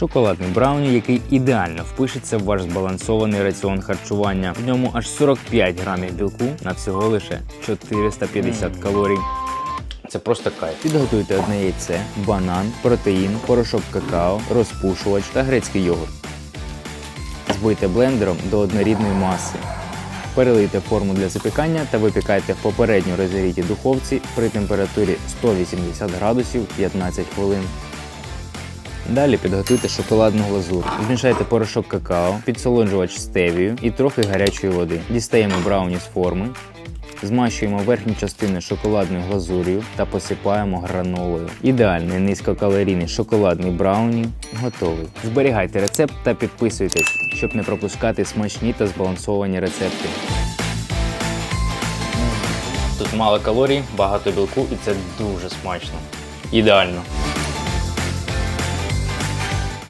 Шоколадний брауні, який ідеально впишеться в ваш збалансований раціон харчування. В ньому аж 45 грамів білку на всього лише 450 калорій. Це просто кайф. Підготуйте одне яйце, банан, протеїн, порошок какао, розпушувач та грецький йогурт. Збийте блендером до однорідної маси. Перелийте форму для запікання та випікайте в попередньо розігрітій духовці при температурі 180 градусів 15 хвилин. Далі підготуйте шоколадну глазур. Змішайте порошок какао, підсолоджувач стевію і трохи гарячої води. Дістаємо брауні з форми, змащуємо верхню частину шоколадною глазур'ю та посипаємо гранолою. Ідеальний низькокалорійний шоколадний брауні готовий. Зберігайте рецепт та підписуйтесь, щоб не пропускати смачні та збалансовані рецепти. Тут мало калорій, багато білку і це дуже смачно. Ідеально.